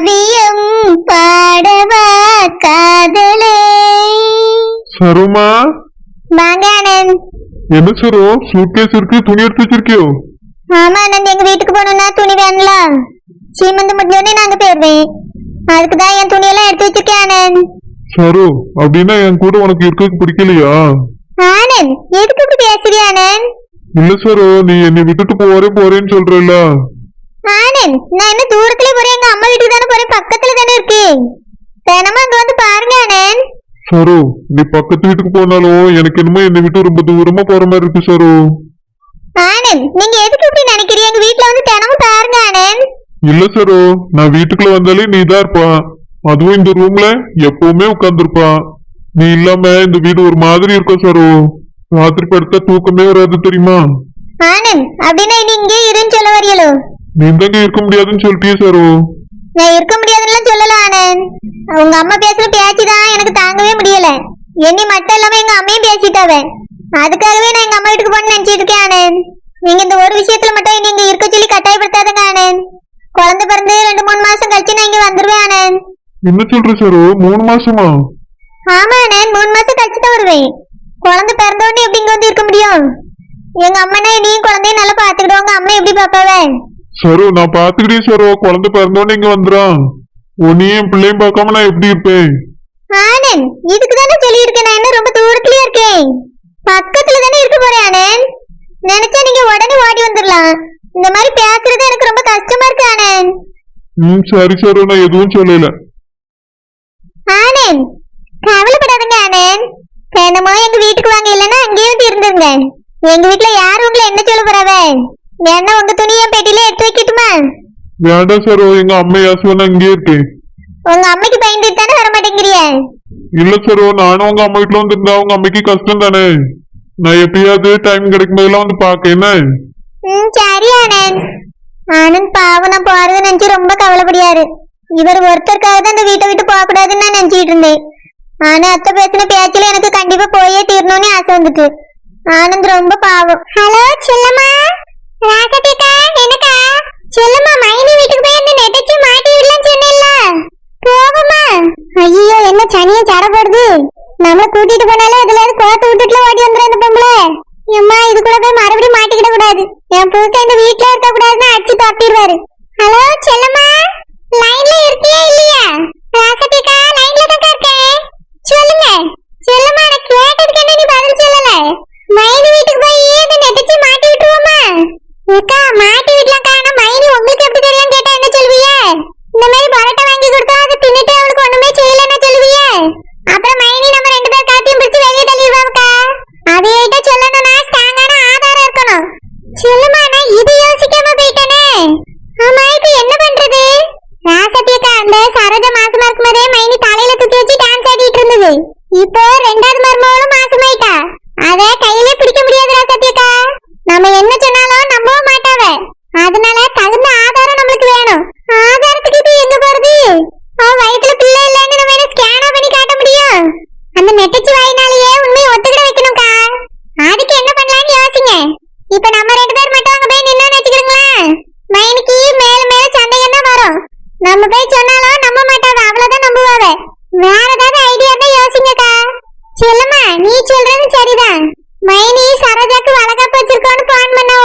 காவியம் பாடவா காதலே. சரோமா? வாங்க ஆனந்த் என்ன சரோ? சூட்கேஸ் இருக்கு துணி எடுத்து வச்சிருக்கியோ? ஆமா ஆனந்த் எங்க வீட்டுக்கு போகணும்னா துணி வேணும்ல. சீமந்து முடிஞ்சோடனே நாங்க போயிருவேன். அதுக்கு தான் என் துணியெல்லாம் எடுத்து வச்சிருக்கேன் ஆனந்த் சரோ அப்படின்னா என் கூட உனக்கு இருக்கிறதுக்கு பிடிக்கலையா? ஆனந்த் எதுக்கு இப்படி பேசுறிய ஆனந்த் இல்ல சரோ நீ என்னை விட்டுட்டு போறே போறேன்னு சொல்றல ஆனந்த் நான் என்ன தூரத்துல போறேன். எங்க அம்மா வீட்டுக்கு தானே போறேன். பக்கத்துல தானே இருக்கு. தினமும் அங்க வந்து பாருங்க ஆனந்த் சரோ நீ பக்கத்து வீட்டுக்கு போனாலும் எனக்கு என்னமோ என்னை விட்டு ரொம்ப தூரமா போற மாதிரி இருக்கு சரோ. ஆனந்த் நீங்க எதுக்கு இப்படி நினைக்கிறீங்க? எங்க வீட்ல வந்து தினமும் பாருங்க ஆனந்த் இல்ல சரோ. நான் வீட்டுக்குள்ள வந்தாலே நீ தான் இருப்பா அதுவும் இந்த ரூம்ல எப்பவுமே உட்கார்ந்துருப்பா நீ இல்லாம இந்த வீடு ஒரு மாதிரி இருக்கும் சரோ? ராத்திரி படுத்தா தூக்கமே வராது தெரியுமா? ஆனந்த் அப்படின்னா இங்கே இருன்னு சொல்ல வரியலோ நீ தாங்க இருக்க முடியாதுன்னு சொல்லிட்டியே சரோ. நான் இருக்க முடியாதுன்னு சொல்லல ஆனந்த். உங்க அம்மா பேசுற பேச்சு தான் எனக்கு தாங்கவே முடியல. என்னை மட்டும் இல்லாம எங்க அம்மையும் பேசிட்டாவ. அதுக்காகவே நான் எங்க அம்மா வீட்டுக்கு போகணும்னு நினைச்சிட்டு இருக்கேன் ஆனந்த். நீங்க இந்த ஒரு விஷயத்துல மட்டும் நீங்க இருக்க சொல்லி கட்டாயப்படுத்தாதங்க ஆனந்த். குழந்தை பிறந்து ரெண்டு மூணு மாசம் கழிச்சு நான் இங்க வந்துருவேன் ஆனந்த். என்ன சொல்ற சரோ? மூணு மாசமா? ஆமா அண்ணன் மூணு மாசம் கழிச்சு தான் வருவேன். குழந்தை பிறந்த உடனே எப்படி இங்க வந்து இருக்க முடியும்? எங்க அம்மனா நீயும் குழந்தையும் நல்லா பாத்துக்கிடுவாங்க அம்மா எப்படி பாப்பாவே சரோ நான் பாத்துக்கிட்டே சரோ குழந்தை பிறந்தோடனே இங்க வந்துடான் உன்னையும் பிள்ளையும் பார்க்காம நான் எப்படி இருப்பேன்? ஆனந்த் இதுக்கு தானே சொல்லியிருக்கேன் நான் என்ன ரொம்ப தூரத்துலயே இருக்கேன்? பக்கத்துல தானே இருக்க போறேன் ஆனந்த் நினைச்சா நீங்க உடனே ஓடி வந்துடலாம் இந்த மாதிரி பேசுறது எனக்கு ரொம்ப கஷ்டமா இருக்கு ஆனந்த் ம் சரி சரோ நான் எதுவும் சொல்லல. ஆனந்த் கவலைப்படாதீங்க ஆனந்த் தினமோ எங்க வீட்டுக்கு வாங்க இல்லைன்னா அங்கேயே வந்து இருந்துருங்க. எங்க வீட்டுல யாரும் உங்களை என்ன சொல்ல போறாவே? என்ன உங்க துணியை என் பெட்டியில எடுத்து வைக்கட்டுமா? வேண்டாம் சரோ எங்க அம்மா யாசுவனா இங்கே இருக்கேன் உங்க அம்மைக்கு பயந்துட்டு தானே வர மாட்டேங்கிறிய இல்ல சரோ நானும் உங்க அம்மா வீட்டுல வந்திருந்தா உங்க அம்மைக்கு கஷ்டம் தானே? நான் எப்பயாவது டைம் கிடைக்கும் போதெல்லாம் வந்து பாக்க என்ன? ம் சரி ஆனந்த் ஆனந்த் பாவம் நான் போறது நினைச்சு ரொம்ப கவலைப்படியாரு இவர் ஒருத்தருக்காக தான் இந்த வீட்டை விட்டு போக கூடாதுன்னு நான் நினைச்சிட்டு இருந்தேன். ஆனா அத்தை பேசின பேச்சுல எனக்கு கண்டிப்பா போயே தீரணும்னு ஆசை வந்துட்டு ஆனந்த் ரொம்ப பாவம். ஹலோ செல்லம்மா. ராகதிக்கா என்னக்கா? செல்லம்மா மைனி வீட்டுக்கு போய் அந்த நெட்டச்சி மாட்டி விடலாம் சொன்னேன்ல போகுமா ஐயோ என்ன சனியை சடப்படுது நம்மள கூட்டிட்டு போனாலே இதுல இருந்து வேற ஏதாவது ஐடியா இருந்தா யோசிங்கக்கா. செல்லம்மா நீ சொல்றது சரிதான். மைனி சரோஜாக்கு வளகாப்பு வச்சிருக்கோன்னு பிளான் பண்ணா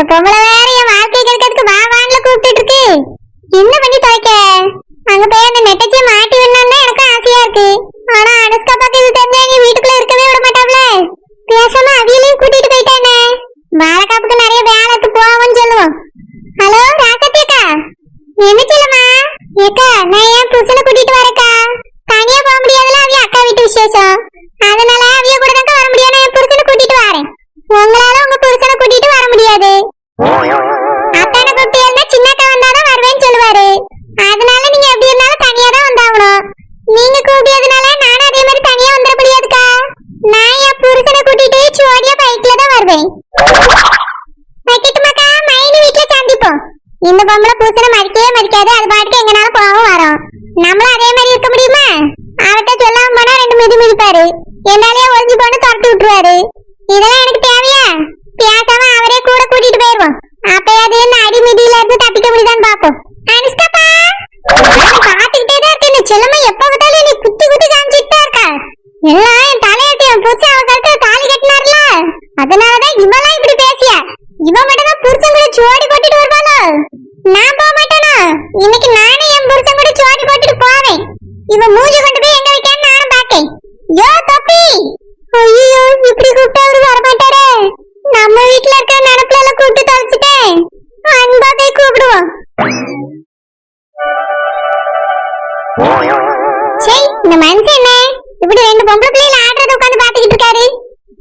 இந்த பொம்பளை வாழ்க்கை கெடுக்கிறதுக்கு வா வான்ல கூப்பிட்டு இருக்கு. என்ன பண்ணி அங்க போய் அந்த நெட்டச்சியை மாட்டி விடணும்னு எனக்கு ஆசையா இருக்கு. ஆனா அனுஷ்கா பாக்க இது நீ வீட்டுக்குள்ள இருக்கவே விட மாட்டாப்ல. பேசாம அவியலையும் கூட்டிட்டு போயிட்டானே. வாழைக்காப்புக்கு நிறைய வேலைக்கு போவோம்னு சொல்லுவோம். ஹலோ ராசத்தியக்கா என்ன சொல்லுமா ஏக்கா நான் ஏன் புருஷனை கூட்டிட்டு வரக்கா வீட்ல இருக்க நினப்புல எல்லாம் கூப்பிட்டு தொலைச்சிட்டேன். அன்பா போய் கூப்பிடுவோம். சரி இந்த மனுஷன் என்ன? இப்படி ரெண்டு பொம்பளை பிள்ளைல ஆடுறத உட்காந்து பாத்துக்கிட்டு இருக்காரு.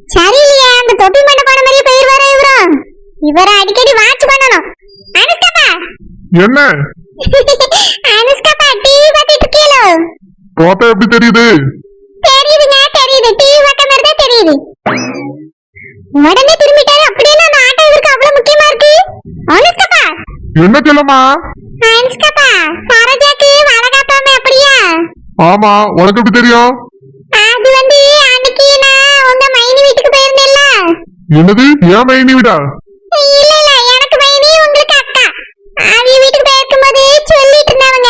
சரியில்லையே அந்த தொப்பி மண்டை போன மாதிரியே போயிருவாரா இவரும் இவரை அடிக்கடி வாட்ச் பண்ணணும். அனுஷ்காப்பா! என்ன? அனுஷ்காப்பா டிவி பார்த்துட்டு இருக்கீங்களோ பார்த்தா எப்படி தெரியுது? தெரியுதுங்க தெரியுது. டிவி பார்க்க மாதிரி தான் தெரியுது. உடனே திரும்பிட்டாரு. அப்படியே அந்த ஆட்டோ இவருக்கு அவ்வளவு முக்கியமா இருக்கு? அனுஷ்காப்பா. என்ன செல்லம்மா? அனுஷ்காப்பா சரோஜாக்கு வளகாப்பாம அப்படியா? ஆமா உனக்கு எப்படி தெரியும்? அது வந்து அன்னைக்கு நான் உங்க மைனி வீட்டுக்கு போயிருந்தேன்ல. என்னது? ஏன் மைனி விடா? இல்ல இல்ல எனக்கு மைனி உங்களுக்கு அக்கா. அவிய வீட்டுக்கு போயிருக்கும்போது சொல்லிட்டு இருந்தாங்க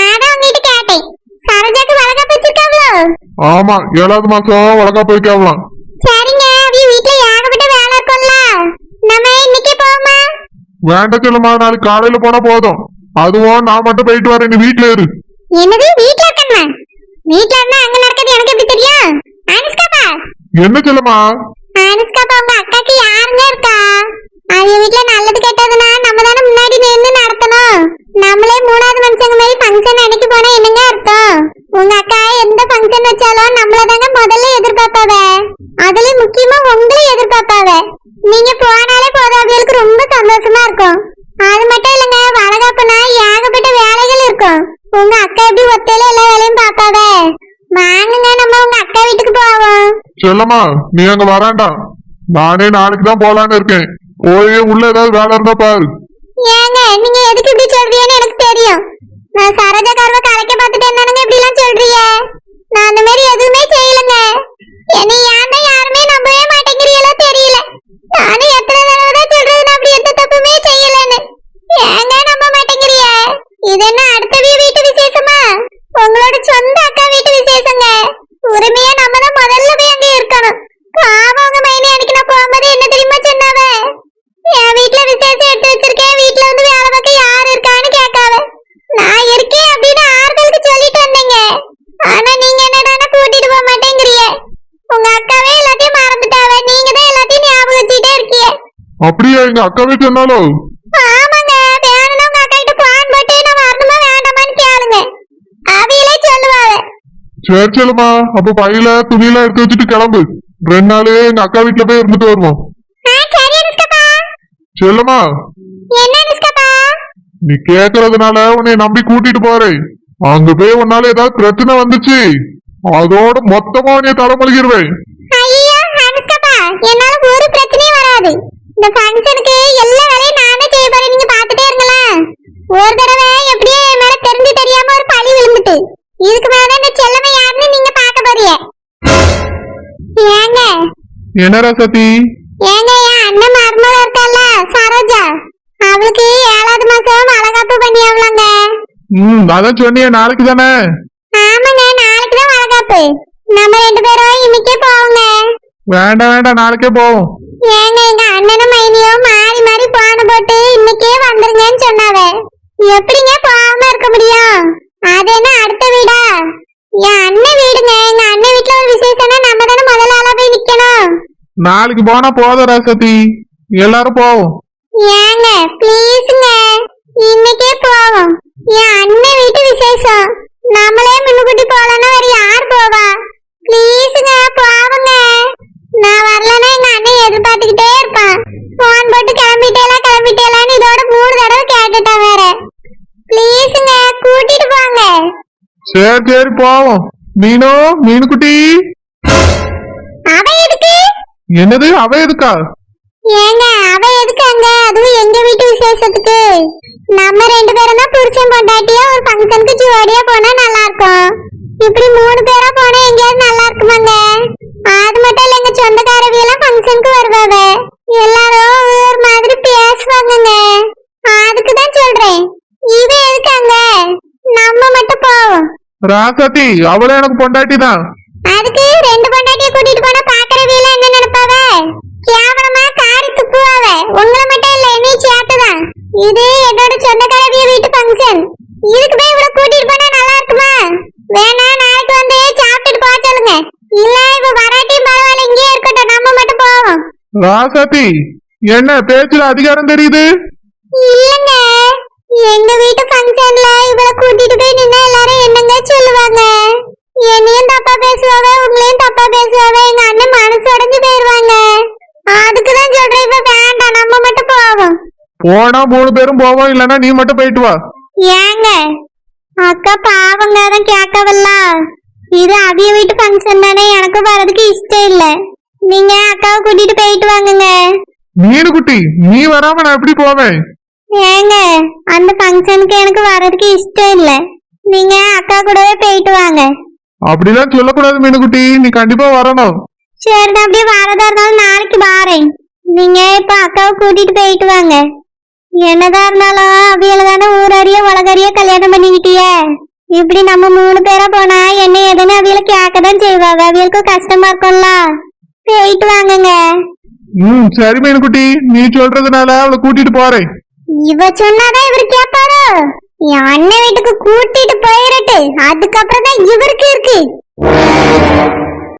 அதான் உங்ககிட்ட கேட்டேன். சரோஜாக்கு வளகாப்பு வச்சிருக்காங்களோ? ஆமா ஏழாவது மாசம் வழக்கா போய்க்காவலாம் சரிங்க அவிய வீட்டுல ஏகப்பட்ட வேலை இருக்கும்ல நம்ம இன்னைக்கே போவோமா வேண்டாம் செல்லம்மா நாளைக்கு காலையில போனா போதும். அதுவும் நான் மட்டும் போயிட்டு வரேன் நீ வீட்டுல இரு. என்னது வீட்ல இருக்கண்ணா வீட்ல இருந்தா அங்க நடக்கிறது எனக்கு எப்படி தெரியும்? அனுஷ்காப்பா? என்ன செல்லம்மா அனுஷ்காப்பா உங்க அக்காக்கு யாருங்க இருக்கா? அவங்க வீட்ல நல்லது கெட்டதுன்னா நம்ம தானே முன்னாடி நின்று நடத்தணும் நம்மளே மூணாவது மனுஷங்க மாதிரி ஃபங்க்ஷன் அன்னைக்கு போனா என்னங்க அர்த்தம் உங்க அக்கா எந்த ஃபங்க்ஷன் வச்சாலும் நம்மள தாங்க முதல்ல எதிர்பார்ப்பாவ அதுலயும் முக்கியமா உங்களை எதிர்பார்ப்பாவ நீங்க போனாலே போதும் அவங்களுக்கு ரொம்ப சந்தோஷமா இருக்கும். அது மட்டும் இல்லைங்க வளகாப்புனா ஏகப்பட்ட வேலைகள் இருக்கும். உங்க அக்கா எப்படி ஒத்தையில எல்லா வேலையும் பாப்பாவ வாங்குங்க நம்ம உங்க அக்கா வீட்டுக்கு போவோம். செல்லம்மா நீ அங்க வராண்டாம் நானே நாளைக்கு தான் போலான்னு இருக்கேன். போய் உள்ள ஏதாவது வேலை இருந்தா பாரு. ஏங்க நீங்க எதுக்கு இப்படி சொல்றீங்கன்னு எனக்கு தெரியும். நான் சரோஜா கார்வ கலைக்க பார்த்துட்டு என்னங்க இப்படி எல்லாம் சொல்றீங்க? நான் அந்த மாதிரி எதுவுமே செய்யலங்க என்னை ஏன் தான் யாருமே நம்பவே மாட்டேங்கிறீங்களோ தெரியல நானும் எத்தனை தடவை தான் சொல்றது நான் அப்படி எந்த தப்புமே செய்யலன்னு ஏங்க நம்ப மாட்டேங்கிறீங்க இது என்ன அடுத்த வீ- வீட்டு விசேஷமா உங்களோட சொந்த அக்கா வீட்டு விசேஷங்க உரிமையா நம்ம தான் முதல்ல போய் அங்க இருக்கணும் பாவம் உங்க மைனி அன்னைக்கு நான் போகும்போது என்ன தெரியுமா சொன்னாவ என் வீட்ல விசேஷம் எடுத்து வச்சிருக்கேன் வீட்ல வந்து வேலை பார்க்க யார் இருக்கான்னு கேட்காவ நான் இருக்கேன் அப்படின்னு ஆறுதலுக்கு சொல்லிட்டு வந்தேங்க ஆனா நீங்க என்னடானா கூட்டிட்டு போக மாட்டேங்கிறீங்க உங்க அக்காவே எல்லாத்தையும் மறந்துட்டாவ நீங்க தான் எல்லாத்தையும் ஞாபகம் வச்சுட்டே இருக்கீங்க அப்படியே எங்க அக்கா வீட்டு இருந்தாலும் சரி செல்லுமா அப்ப பையில துணியெல்லாம் எடுத்து வச்சுட்டு கிளம்பு. ரெண்டு நாள் எங்க அக்கா வீட்டுல போய் இருந்துட்டு வருவோம். செல்லுமா நீ கேக்குறதுனால உன்னை நம்பி கூட்டிட்டு போறேன் அங்க போய் உன்னால ஏதாவது பிரச்சனை வந்துச்சு. அதோட மொத்தமா உன்னை தலைமொழிகிருவேன் என்னால ஒரு பிரச்சனையும் வராது. இந்த ஃபங்க்ஷனுக்கு எல்லா வேலையும் நானே செய்ய போறேன். நீங்க பாத்துட்டே இருங்களேன். ஒரு தடவை எப்படியோ என் மேல தெரிஞ்சு தெரியாம ஒரு பழி விழுந்துட்டு. இதுக்கு மேல இந்த செல்லமை யாருன்னு நீங்க பார்க்க போறீங்க? ஏங்க? என்ன ரசதி ஏங்க என் அண்ணன் மருமக இருக்கால சரோஜா. அவளுக்கு ஏழாவது மாசம் வளகாப்பு பண்ணியாவலாங்க. ம் அதான் சொன்னியே நாளைக்கு தானே? ஆமாங்க நாளைக்கு தான் வளகாப்பு. நம்ம ரெண்டு பேரும் இன்னைக்கே போவோங்க. வேண்டாம் வேண்டாம் நாளைக்கே போவோம். ஏங்க எங்க அண்ணனும் மைனியும் மாறி மாறி போன போட்டு இன்னைக்கே வந்துருங்கன்னு சொன்னாவ எப்படிங்க போகாம இருக்க முடியும்? அது என்ன அடுத்த வீடா? என் அண்ணன் வீடுங்க எங்க அண்ணன் வீட்டுல ஒரு விசேஷம்னா நம்ம தானே முதல்ல ஆளா போய் நிக்கணும். நாளைக்கு போனா போதும் ரசதி எல்லாரும் போவோம் ஏங்க ப்ளீஸுங்க இன்னைக்கே போவோம். என் அண்ணன் வீட்டு விசேஷம். நம்மளே முன்னுக்கூட்டி போலன்னா வேற யார் போவா ப்ளீஸுங்க போவுங்க நான் வரலன்னா எங்க அண்ணன் எதிர்பார்த்துக்கிட்டே இருப்பான் போன் போட்டு கிளம்பிட்டேலா கிளம்பிட்டேலான்னு இதோட மூணு தடவை கேட்டுட்டான் வேற ப்ளீஸுங்க கூட்டிட்டு போங்க சரி சரி போவோம். மீனு மீனுக்குட்டி? என்னது? அவ எதுக்கா? ஏங்க அவ எதுக்கு அங்க அதுவும் எங்க வீட்டு விசேஷத்துக்கு. புருஷன் பொண்டாட்டியா ஒரு ஃபங்க்ஷனுக்கு ஜோடியா போனா நல்லா இருக்கும் இப்படி மூணு பேரா போனா எங்கேயாவது நல்லா இருக்குமாங்க அது மட்டும் இல்ல எங்க சொந்தக்காரவி எல்லாம் ஃபங்க்ஷனுக்கு வருவாங்க. எல்லாரும் ஒரு மாதிரி பேசுவாங்கங்க. அதுக்கு தான் சொல்றேன். இவ எதுக்காங்க? நம்ம மட்டும் போவோம். ராசாத்தி அவளும் எனக்கு பொண்டாட்டி தான். அதுக்கு ரெண்டு பொண்டாட்டிய கூட்டிட்டு போனா பாக்குறவியல என்ன நினைப்பாவ? கேவலமா காரி துப்புவாவ. உங்களை மட்டும் இல்ல நீ சேர்த்துதான். இது என்னோட சொந்தக்காரவிய வீட்டு ஃபங்க்ஷன் இதுக்கு போய் இவ்வளவு கூட்டிட்டு போனா நல்லா இருக்குமா? வேணா நாளைக்கு வந்து சாப்பிட்டுட்டு போக சொல்லுங்க. இல்ல இப்ப வராட்டியும் பரவாயில்ல இங்கேயே இருக்கட்டும் நம்ம மட்டும் போவோம். ராசாத்தி என்ன பேச்சுல அதிகாரம் தெரியுது? இல்லங்க. எங்க வீட்டு ஃபங்க்ஷன்ல இவள கூட்டிட்டு போய் நின்னா எல்லாரும் என்னங்க சொல்லுவாங்க? என்னையும் தப்பா பேசுவாங்க உங்களையும் தப்பா பேசுவாங்க எங்க அண்ணன் மனசு உடைஞ்சு போயிருவாங்க. அதுக்கு தான் சொல்றேன் இப்ப வேண்டாம் நம்ம மட்டும் போவோம். போனா மூணு பேரும் போவோம் இல்லனா நீ மட்டும் போயிட்டு வா. ஏங்க அக்கா பாவங்க தான் கேட்கவல்ல. இது அவிய வீட்டு ஃபங்க்ஷன் தானே எனக்கு வரதுக்கு இஷ்டம் இல்ல. நீங்க அக்காவை கூட்டிட்டு போயிட்டு வாங்குங்க. மீனு குட்டி நீ வராம நான் எப்படி போவேன்? ஏங்க அந்த ஃபங்க்ஷனுக்கு எனக்கு வர்றதுக்கு இஷ்டம் இல்ல. நீங்க அக்கா கூடவே போயிட்டு வாங்க. அப்படிலாம் சொல்லக்கூடாது மீனுக்குட்டி. நீ கண்டிப்பா வரணும். சரி அப்படியே வரதா இருந்தாலும் நாளைக்கு வாரேன். நீங்க இப்ப அக்காவை கூட்டிட்டு போயிட்டு வாங்க. என்னதான் இருந்தாலும் அவியல தானே ஊரறிய உலகறிய கல்யாணம் பண்ணிக்கிட்டியே. இப்படி நம்ம மூணு பேரா போனா என்ன ஏதுன்னு அவியல கேட்கதான் செய்வாங்க. அவியலுக்கு கஷ்டமா இருக்கும்ல. போயிட்டு வாங்குங்க. ம் சரி மீனுக்குட்டி. நீ சொல்றதுனால அவளை கூட்டிட்டு போறேன். இவ சொன்னாதான் இவர் கேப்பாரு? என் அண்ணன் வீட்டுக்கு கூட்டிட்டு போயிடட்டு அதுக்கப்புறம் தான் இவருக்கு இருக்கு.